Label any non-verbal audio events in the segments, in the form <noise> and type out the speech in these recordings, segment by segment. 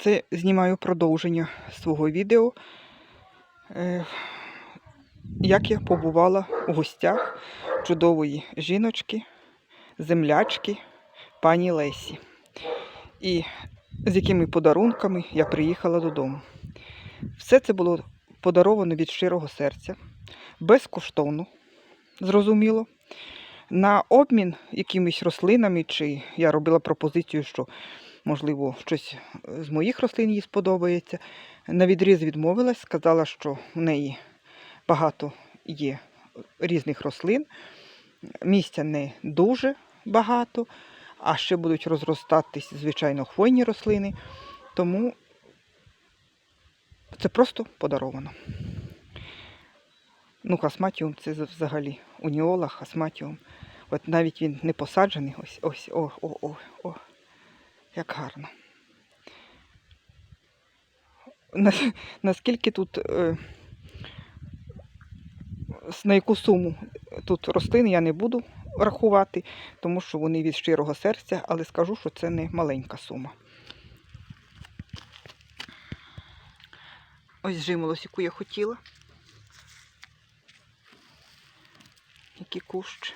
Це знімаю продовження свого відео, е, як я побувала у гостях чудової жіночки, землячки пані Лесі. І з якими подарунками я приїхала додому. Все це було подаровано від щирого серця, безкоштовно, зрозуміло. На обмін якимись рослинами, чи я робила пропозицію, що, можливо, щось з моїх рослин їй сподобається. На відріз відмовилась, сказала, що в неї багато є різних рослин, місця не дуже багато, а ще будуть розростатись, звичайно, хвойні рослини. Тому це просто подаровано. Ну, хасматіум це взагалі уніола, хасматіум. От навіть він не посаджений. Ось, ось, о, о, о, о. Як гарно. Наскільки тут, е, на яку суму тут рослин я не буду рахувати, тому що вони від щирого серця, але скажу, що це не маленька сума. Ось жимолось, яку я хотіла. Який кущ.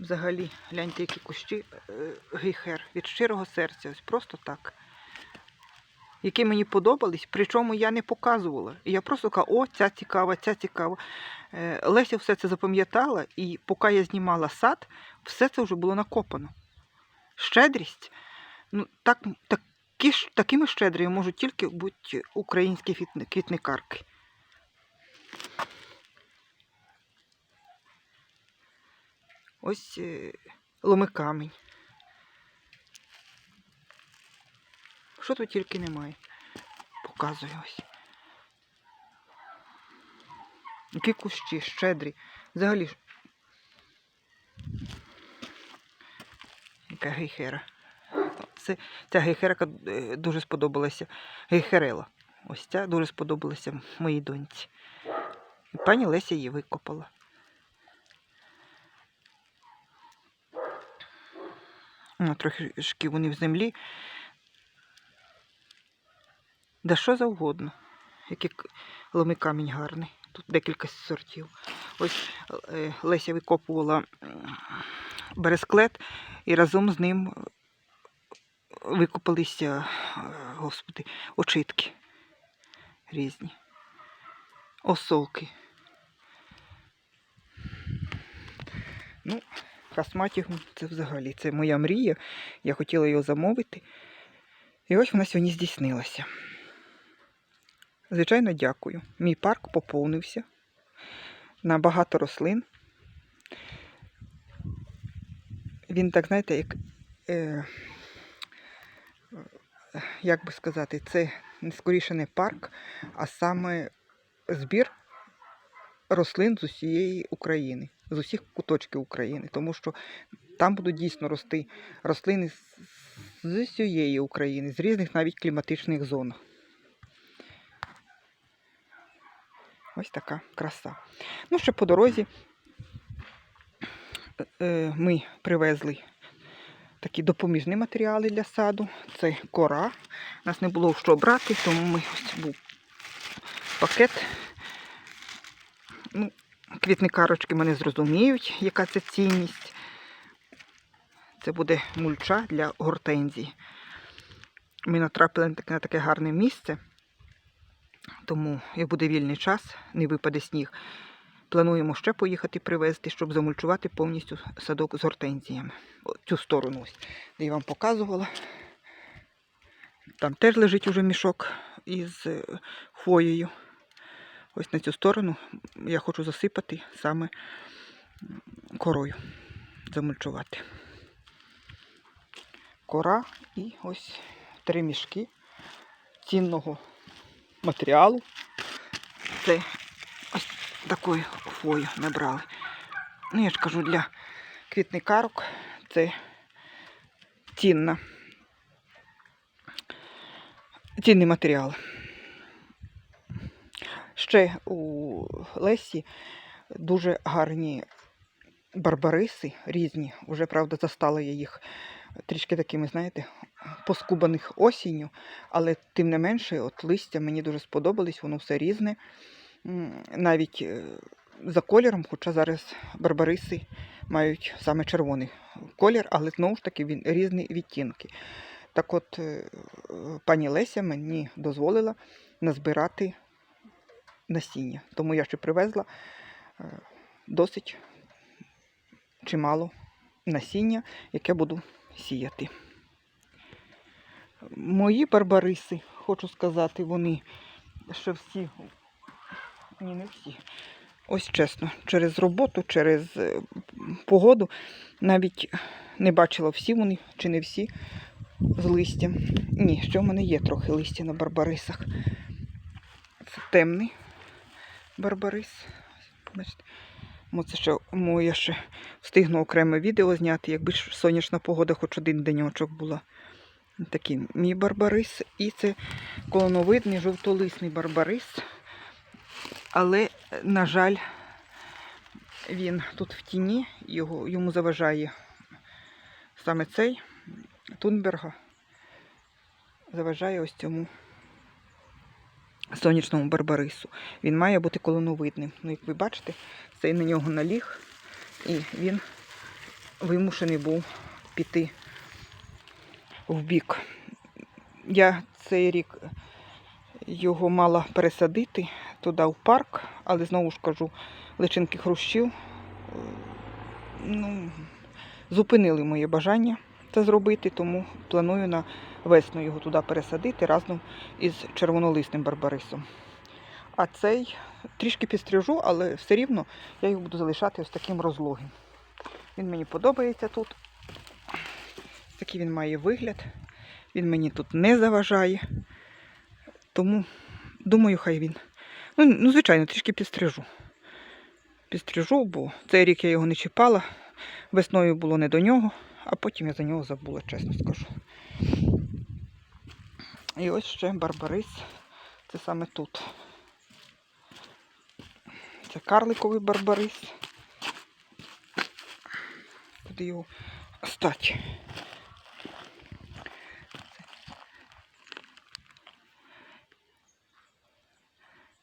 Взагалі, гляньте, які кущі е, гейхер від щирого серця, ось просто так. Які мені подобались, причому я не показувала. І я просто казала, о, ця цікава, ця цікава. Е, Леся все це запам'ятала, і поки я знімала сад, все це вже було накопано. Щедрість. Ну, так, такі, такими щедрими можуть тільки бути українські квітникарки. Ось е, ломикамінь. Що тут тільки немає. Показую ось. Які кущі, щедрі. Взагалі. ж- Яка гейхера. Це, ця гейхерка е, дуже сподобалася. Гейхерела. Ось ця дуже сподобалася моїй доньці. І пані Леся її викопала. Трохи вони в землі. Да що завгодно. Який ломий камінь гарний. Тут декілька сортів. Ось е, Леся викопувала бересклет і разом з ним е, викопалися, е, господи, очитки різні. Осолки. Ну, Хасматігум це взагалі це моя мрія. Я хотіла його замовити. І ось вона сьогодні здійснилася. Звичайно, дякую. Мій парк поповнився на багато рослин. Він так, знаєте, як, е, як би сказати, це скоріше не парк, а саме збір рослин з усієї України, з усіх куточків України. Тому що там будуть дійсно рости рослини з- усієї України, з різних навіть кліматичних зон. Ось така краса. Ну, ще по дорозі е, ми привезли такі допоміжні матеріали для саду. Це кора. У нас не було що брати, тому ми ось був пакет. Ну, квітникарочки мене зрозуміють, яка це цінність. Це буде мульча для гортензії. Ми натрапили на таке, гарне місце, тому як буде вільний час, не випаде сніг. Плануємо ще поїхати привезти, щоб замульчувати повністю садок з гортензіями. Цю сторону ось, де я вам показувала. Там теж лежить уже мішок із е, хвоєю. Ось на цю сторону я хочу засипати саме корою, замульчувати. Кора і ось три мішки цінного матеріалу. Це ось такою хвою набрали. Ну, я ж кажу, для квітникарок це цінна. Цінний матеріал. Ще у Лесі дуже гарні барбариси різні. Уже, правда, застала я їх трішки такими, знаєте, поскубаних осінню, але тим не менше, от листя мені дуже сподобались, воно все різне. Навіть е, за кольором, хоча зараз барбариси мають саме червоний колір, але знову ж таки він різні відтінки. Так от, е, пані Леся мені дозволила назбирати насіння. Тому я ще привезла е, досить чимало насіння, яке буду сіяти. Мої барбариси, хочу сказати, вони ще всі, ні, не всі. Ось чесно, через роботу, через е, погоду навіть не бачила всі вони чи не всі з листям. Ні, ще в мене є трохи листя на барбарисах. Це темний барбарис. Це ще, мо я ще встигну окреме відео зняти, якби ж сонячна погода хоч один деньочок була. Такий мій барбарис. І це колоновидний жовтолисний барбарис. Але, на жаль, він тут в тіні, його, йому заважає саме цей Тунберга. Заважає ось цьому сонячному барбарису. Він має бути колоновидним. Ну, як ви бачите, цей на нього наліг, і він вимушений був піти в бік. Я цей рік його мала пересадити туди в парк, але знову ж кажу, личинки хрущів ну, зупинили моє бажання це зробити, тому планую на весну його туди пересадити разом із червонолисним барбарисом. А цей трішки підстрижу, але все рівно я його буду залишати ось таким розлогим. Він мені подобається тут. Такий він має вигляд. Він мені тут не заважає. Тому, думаю, хай він. Ну, ну звичайно, трішки підстрижу. Підстрижу, бо цей рік я його не чіпала. Весною було не до нього, а потім я за нього забула, чесно скажу. І ось ще барбарис. Це саме тут. Це карликовий барбарис. Куди його стать?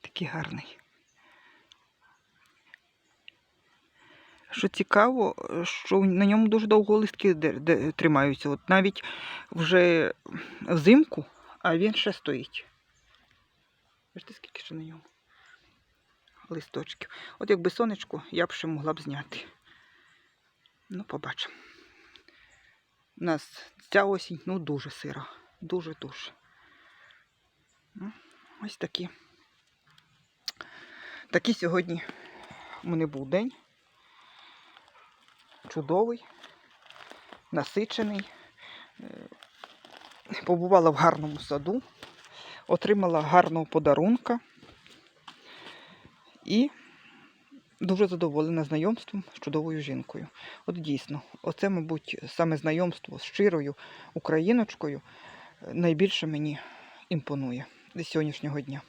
Такий гарний. Що цікаво, що на ньому дуже довго листки тримаються. От навіть вже взимку, а він ще стоїть. Бачите, скільки ще на ньому листочків. От якби сонечко, я б ще могла б зняти. Ну, побачимо. У нас ця осінь ну, дуже сира. Дуже-дуже. Ну, Ось такі. Такий сьогодні у мене був день. Чудовий, насичений. Е, Побувала в гарному саду, отримала гарного подарунка і дуже задоволена знайомством з чудовою жінкою. От дійсно, оце, мабуть, саме знайомство з щирою україночкою е, найбільше мені імпонує з сьогоднішнього дня.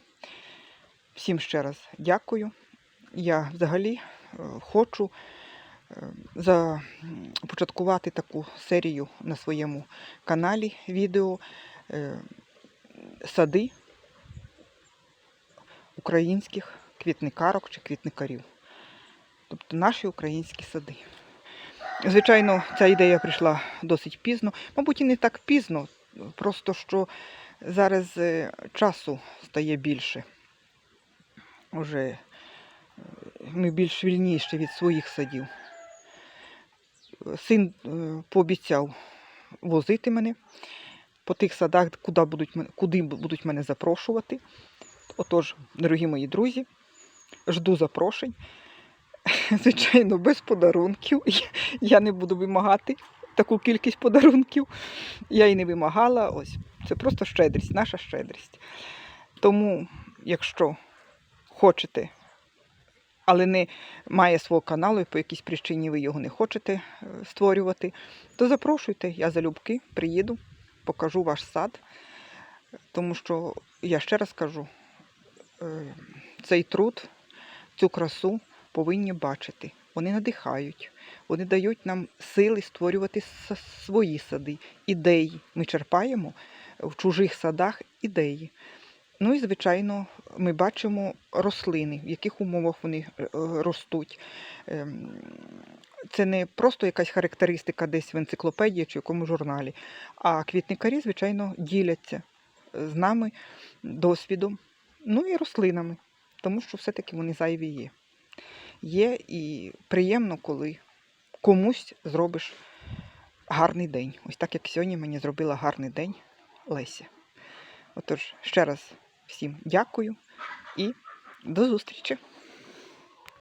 Всім ще раз дякую. Я взагалі е, хочу започаткувати таку серію на своєму каналі відео е, сади українських квітникарок чи квітникарів. Тобто наші українські сади. Звичайно, ця ідея прийшла досить пізно. Мабуть, і не так пізно, просто що зараз е, часу стає більше. Уже е, ми більш вільніші від своїх садів. Син е, пообіцяв возити мене по тих садах, куди будуть, куди будуть мене запрошувати. Отож, дорогі мої друзі, жду запрошень. <laughs> Звичайно, без подарунків. Я- Я не буду вимагати таку кількість подарунків. Я і не вимагала. Ось це просто щедрість, наша щедрість. Тому, якщо хочете, але не має свого каналу, і по якійсь причині ви його не хочете е, створювати, то запрошуйте, я залюбки приїду, покажу ваш сад. Тому що, я ще раз кажу, е, цей труд, цю красу повинні бачити. вони надихають, вони дають нам сили створювати свої сади, ідеї. Ми черпаємо в чужих садах ідеї. Ну і, звичайно, ми бачимо рослини, в яких умовах вони е, е, ростуть. Ем, Це не просто якась характеристика десь в енциклопедії чи в якому журналі, а квітникарі, звичайно, діляться з нами досвідом, ну і рослинами, тому що все-таки вони зайві є. Є і приємно, коли комусь зробиш гарний день. Ось так як сьогодні мені зробила гарний день Леся. Отож, ще раз всім дякую і до зустрічі!